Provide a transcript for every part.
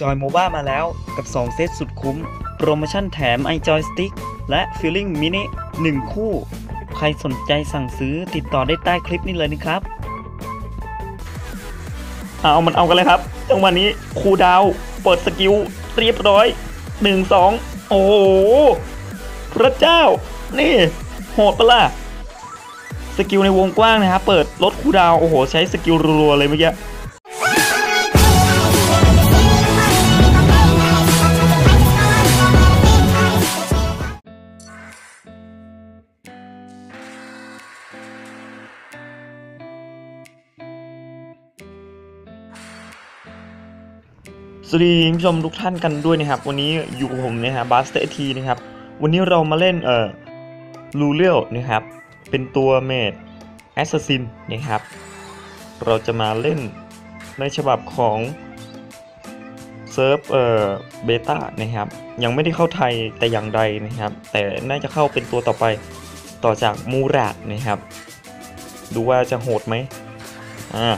จอยโมบ้ามาแล้วกับ 2 เซตสุดคุ้ม โปรโมชั่นแถม iJoy Stick และ Feeling Mini 1 คู่ ใครสนใจสั่งซื้อติดต่อได้ใต้คลิปนี้เลยนะครับ เอามันเอากันเลยครับ จังหวะนี้ครูดาวเปิดสกิลเรียบร้อย 1 2 โอ้โห พระเจ้า นี่ โหดปะล่ะ สกิลในวงกว้างนะครับ เปิดลดคูดาว โอ้โห ใช้สกิลรัวๆเลยเมื่อกี้ สวัสดีคุณผู้ชมทุกท่านกันด้วยนะครับ วันนี้อยู่กับผมนะครับบาสเตทีนะครับ วันนี้เรามาเล่นเอ่อลูเลียนะครับ เป็นตัวเมดแอสซัสซินนะครับ เราจะมาเล่นในฉบับของเซิร์ฟเอ่อเบต้านะครับ ยังไม่ได้เข้าไทยแต่อย่างใดนะครับ แต่น่าจะเข้าเป็นตัวต่อไปต่อจากมูราดนะครับ ดูว่าจะโหดไหมอ่า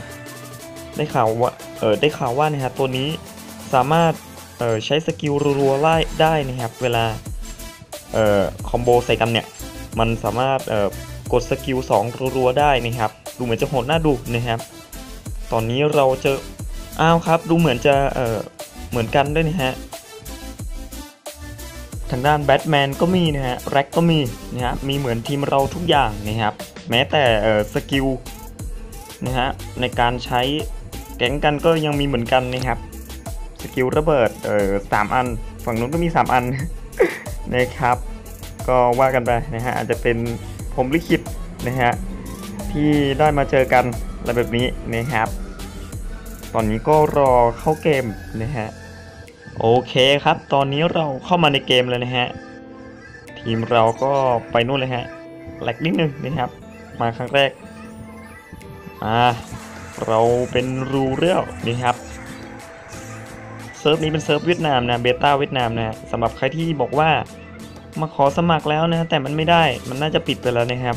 ได้ข่าวว่าเออได้ข่าวว่านะครับตัวนี้ สามารถใช้สกิลรัวๆไล่ได้นะครับ เวลาออคอมโบใส่กันเนี่ย มันสามารถกดสกิล2รัวๆได้นะครับ ดูเหมือนจะโหดน่าดูนะครับ ตอนนี้เราเจออ้าวครับ ดูเหมือนจะเเหมือนกันด้วยนะฮะทางด้านแบทแมนก็มีนะฮะแร็กก็มีนะฮะมีเหมือนทีมเราทุกอย่างนะครับ แม้แต่สกิลนะฮะในการใช้แก๊งกันก็ยังมีเหมือนกันนะครับ สกิลระเบิดเอ่อสามอัน ฝั่งนู้นก็มี 3 อันนะครับ ก็ว่ากันไปนะฮะอาจจะเป็นผมลิขิตนะฮะที่ได้มาเจอกันอะไรแบบนี้นะครับ ตอนนี้ก็รอเข้าเกมนะฮะโอเคครับ ตอนนี้เราเข้ามาในเกมแล้วนะฮะทีมเราก็ไปนู่นเลยฮะแหลกนิดนึงนะครับ มาครั้งแรกอ่าเราเป็นรูเรียวนะครับ เซิร์ฟนี้เป็นเซิร์ฟเวียดนามนะเบต้าเวียดนามนะสำหรับใครที่บอกว่ามาขอสมัครแล้วนะ แต่มันไม่ได้มันน่าจะปิดไปแล้วนะครับ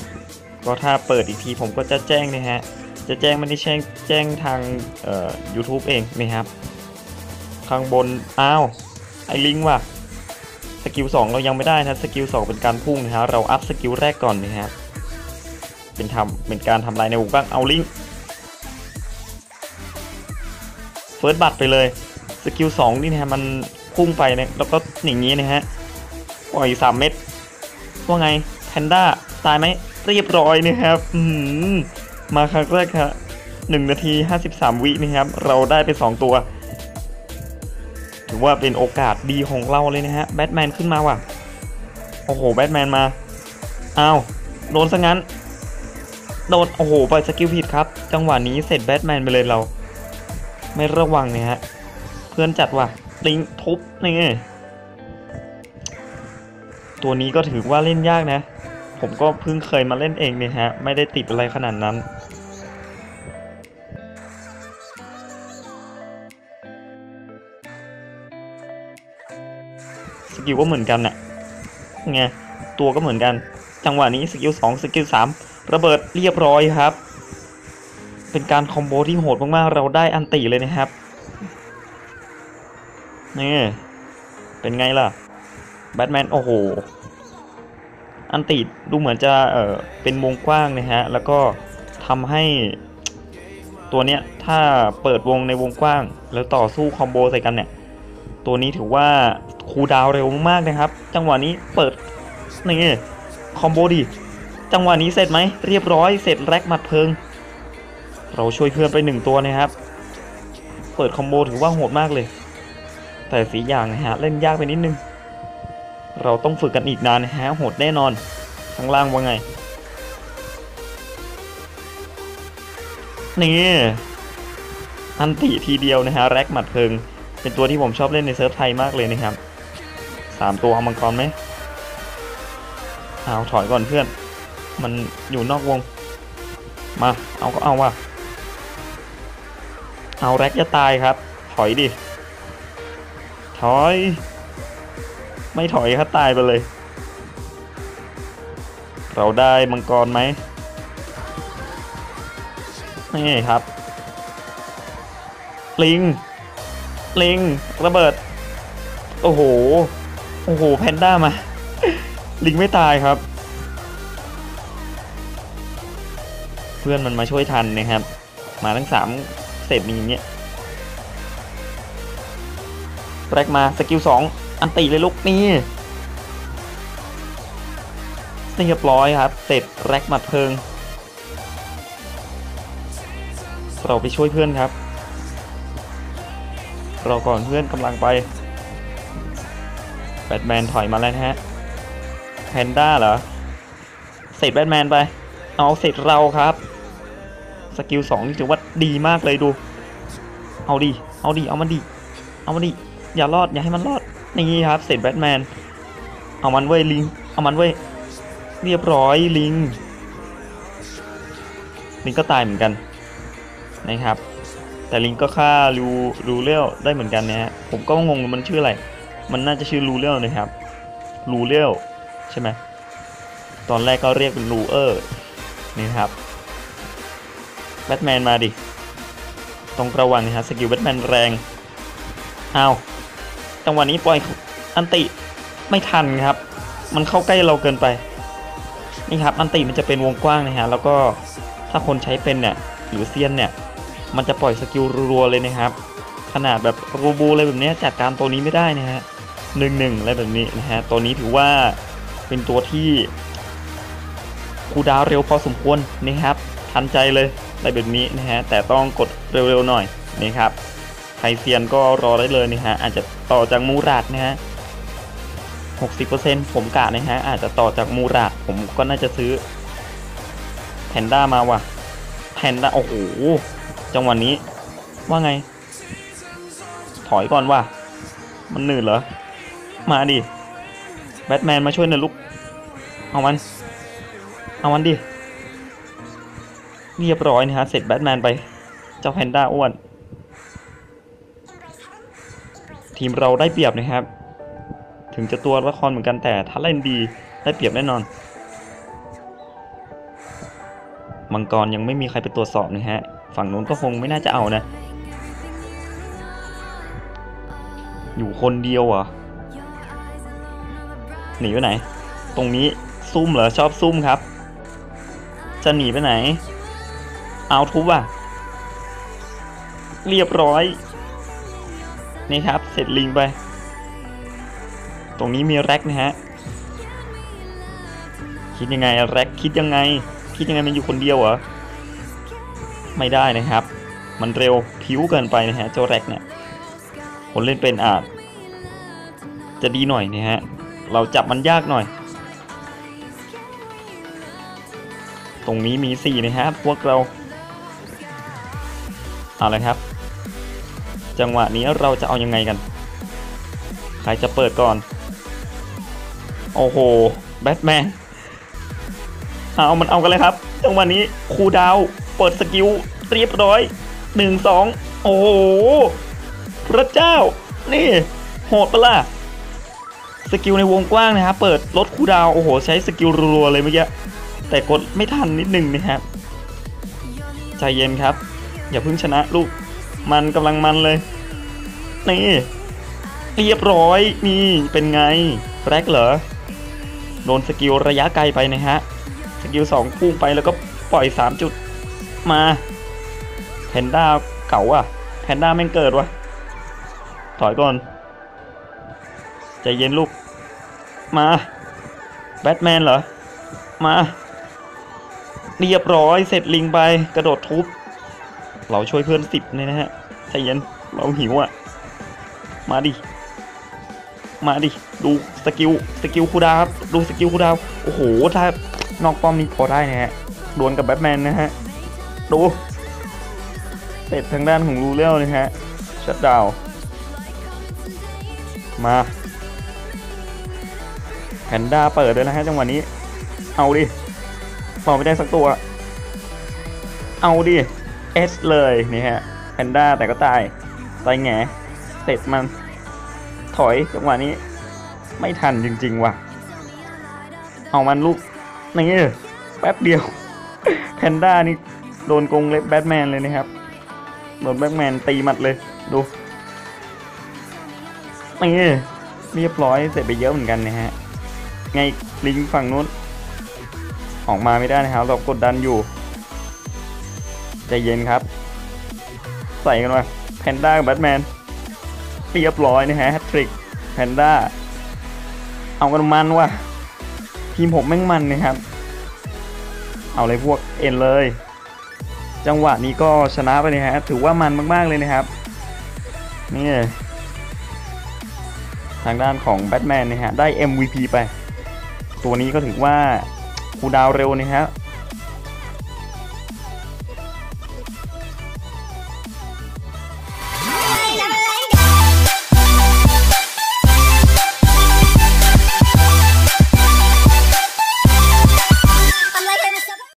ก็ถ้าเปิดอีกทีผมก็จะแจ้งนะฮะจะแจ้งไม่ได้แจ้งแจ้งทางเอ่อ YouTube เองนะครับ ข้างบน อ้าว ไอ้ลิงว่ะ สกิล 2 เรายังไม่ได้นะสกิล 2 เป็นการพุ่งนะฮะเราอัพสกิลแรกก่อนนะครับ เป็นทำเป็นการทำลายในวงกว้างเอาลิงเฟิร์สบัตไปเลย สกิลสองนี่นะฮะมันพุ่งไปนะแล้วก็อย่างนี้นะฮะปล่อยสามเม็ดว่าไงแพนด้าตายไหมเรียบร้อยนะครับอืมมาครั้งแรกครับหนึ่งนาทีห้าสิบสามวินะครับ เราได้ไปสองตัว ถือว่าเป็นโอกาสดีของเราเลยนะฮะแบทแมนขึ้นมาว่ะ โอ้โหแบทแมนมาอ้าวโดนซะงั้น โดน โอ้โหปล่อยสกิลผิดครับ จังหวะนี้เสร็จแบทแมนไปเลยเรา ไม่ระวังเนี่ยฮะ พื่อนจัดว่ะลิงทุบนี่ตัวนี้ก็ถือว่าเล่นยากนะ ผมก็เพิ่งเคยมาเล่นเองเนี่ยฮะ ไม่ได้ติดอะไรขนาดนั้นสกิลก็เหมือนกันน่ะไงตัวก็เหมือนกัน จังหวะนี้สกิลสองสกิลสามระเบิดเรียบร้อยครับ เป็นการคอมโบที่โหดมากๆ เราได้อันติเลยนะครับ นี่ เป็นไงล่ะ แบทแมน โอ้โห อันติดูเหมือนจะ เออเป็นวงกว้างนะฮะ แล้วก็ทำให้ตัวเนี้ย ถ้าเปิดวงในวงกว้าง แล้วต่อสู้คอมโบใส่กันเนี่ย ตัวนี้ถือว่าคูดาวเร็วมากนะครับ จังหวะนี้เปิด นี่ คอมโบดี จังหวะนี้เสร็จไหม เรียบร้อย เสร็จแร็กหมัดเพิง เราช่วยเพื่อนไปหนึ่งตัวนะครับ เปิดคอมโบถือว่าโหดมากเลย แต่สีอย่างนะฮะเล่นยากไปนิดนึง เราต้องฝึกกันอีกนานนะฮะโหดแน่นอน ข้างล่างว่าไง นี่ อันติทีเดียวนะฮะแร็กหมัดเพิง เป็นตัวที่ผมชอบเล่นในเซิร์ฟไทยมากเลยนะครับสามตัวเอามังกรไหมเอาถอยก่อนเพื่อน มันอยู่นอกวง มา เอาก็เอาว่ะ เอาแร็กจะตายครับ ถอยดิ ถอย ไม่ถอยครับตายไปเลย เราได้มังกรไหมนี่ครับ ลิงล็งระเบิด โอ้โห โอ้โห แพนด้ามา ลิงไม่ตายครับ เพื่อนมันมาช่วยทันนะครับ มาทั้งสามเศษมีอย่างเงี้ย แรกมาสกิลสองอันตีเลยลูกนี่เรียบร้อยครับ เสร็จแรกหมัดเพลิง เราไปช่วยเพื่อนครับ เราก่อนเพื่อนกำลังไปแบทแมนถอยมาแล้วนะฮะแพนด้าเหรอ เสร็จแบทแมนไป เอาเสร็จเราครับ สกิลสองนี่ถือว่าดีมากเลยดู เอาดิ เอาดิ เอามันดิ เอามันดิ อย่ารอดอย่าให้มันรอดนี่ครับเสร็จแบทแมนเอามันเว้ยลิงเอามันเว้ยเรียบร้อยลิงลิงก็ตายเหมือนกันนะครับ แต่ลิงก็ฆ่ารูรูเรียวได้เหมือนกันนะฮะผมก็งงมันชื่ออะไร มันน่าจะชื่อรูเรียวนะครับรูเรียวใช่ไหมตอนแรกก็เรียกเป็นรูเออร์นี่ครับแบทแมนมาดิต้องระวังนะฮะสกิลแบทแมนแรงเอา จังหวะนี้ปล่อยอันติไม่ทันครับ มันเข้าใกล้เราเกินไปนี่ครับอันติมันจะเป็นวงกว้างนะฮะแล้วก็ถ้าคนใช้เป็นเนี่ยหรือเซียนเนี่ย มันจะปล่อยสกิลรัวๆเลยนะครับ ขนาดแบบรูบูอะไรแบบนี้จัดการตัวนี้ไม่ได้นะฮะหนึ่งหนึ่งอะไรแบบนี้นะฮะตัวนี้ถือว่าเป็นตัวที่คูดาวเร็วพอสมควรนะครับทันใจเลยอะไรแบบนี้นะฮะแต่ต้องกดเร็วๆหน่อยนะครับใครเซียนก็รอได้เลยนะฮะอาจจะ ต่อจากมูราดนะฮะ60%ผมกะนะฮะ อาจจะต่อจากมูราดผมก็น่าจะซื้อแพนด้ามาว่ะแพนด้าโอ้โหจังหวะนี้ ว่าไง ถอยก่อนว่ะมันหนืดเหรอ มาดิแบทแมนมาช่วยหน่อยลูก เอามัน เอามันดิ เรียบร้อยนะฮะ เสร็จแบทแมนไป เจ้าแพนด้าอ้วน ทีมเราได้เปรียบนะครับ ถึงจะตัวละครเหมือนกันแต่ถ้าเล่นดีได้เปรียบแน่นอน มังกรยังไม่มีใครไปตรวจสอบนะฮะ ฝั่งนู้นก็คงไม่น่าจะเอานะ อยู่คนเดียวเหรอหนีไปไหน ตรงนี้ซุ่มเหรอชอบซุ่มครับ จะหนีไปไหน เอาทุบอะ เรียบร้อย นี่ครับ เสร็จลิงไป ตรงนี้มีแร็กนะฮะ คิดยังไงแร็กคิดยังไง คิดยังไงมันอยู่คนเดียวเหรอ ไม่ได้นะครับ มันเร็วผิวเกินไปนะฮะเจ้าแร็กเนี่ยคนเล่นเป็นอาจ จะดีหน่อยนะฮะ เราจับมันยากหน่อย ตรงนี้มีสี่นะฮะพวกเราเอาเลยครับ จังหวะนี้เราจะเอายังไงกัน ใครจะเปิดก่อน โอ้โห แบทแมน เอามันเอากันเลยครับ จังหวะนี้คูดาว เปิดสกิลเรียบร้อยหนึ่งสองโอ้โห พระเจ้า นี่ โหดปะล่ะ สกิลในวงกว้างนะครับเปิดลดคูดาว โอ้โห ใช้สกิลรัวๆเลยเมื่อกี้ แต่กดไม่ทันนิดนึงนะครับ ใจเย็นครับ อย่าเพิ่งชนะลูก มันกำลังมันเลย นี่ เรียบร้อยนี่เป็นไงแร็กเหรอ โดนสกิลระยะไกลไปนะฮะ สกิล2พุ่งไปแล้วก็ปล่อย3จุดมาแพนด้าเก่าอะแพนด้าแม่งเกิดวะถอยก่อน ใจเย็นลูก มาแบทแมนเหรอ มา เรียบร้อยเสร็จลิงไปกระโดดทุบ เราช่วยเพื่อนสิบเนี่ยนะฮะใจเย็นเราหิวอะ มาดิ มาดิ ดูสกิล สกิลคูดาวครับ ดูสกิลคูดาว โอ้โห ถ้านอกป้อมนี่พอได้นะฮะ ดวลกับแบทแมนนะฮะ ดูเสร็จทางด้านของรูเรลนะฮะ ชัดดาว มาแพนด้าเปิดเลยนะฮะจังหวะนี้ เอาดิเป่าไม่ได้สักตัว เอาดิ เอสเลยนี่ฮะแพนด้าแต่ก็ตายตายแงเสร็จมัน ถอยจังหวะนี้ ไม่ทันจริง ๆ ว่ะ เอามันลูกนี่แป๊บเดียวแพนด้านี่โดนกรงเล็บแบทแมนเลยนะครับ โดนแบทแมนตีมัดเลย ดูนี่เรียบร้อยเสร็จไปเยอะเหมือนกันนะฮะ ไงลิงฝั่งนู้น ออกมาไม่ได้นะครับเรากดดันอยู่ ใจเย็นครับ ใส่กันมาแพนด้ากับแบทแมนเรียบร้อยนะฮะแฮตทริกแพนด้าเอากันมันว่ะทีมผมแม่งมันนะครับ เอาเลยพวกเอ็นเลย จังหวะนี้ก็ชนะไปเลยฮะถือว่ามันมากๆเลยนะครับนี่ทางด้านของแบทแมนนะฮะได้ MVP ไป ตัวนี้ก็ถือว่าคูดาวเร็วนะฮะ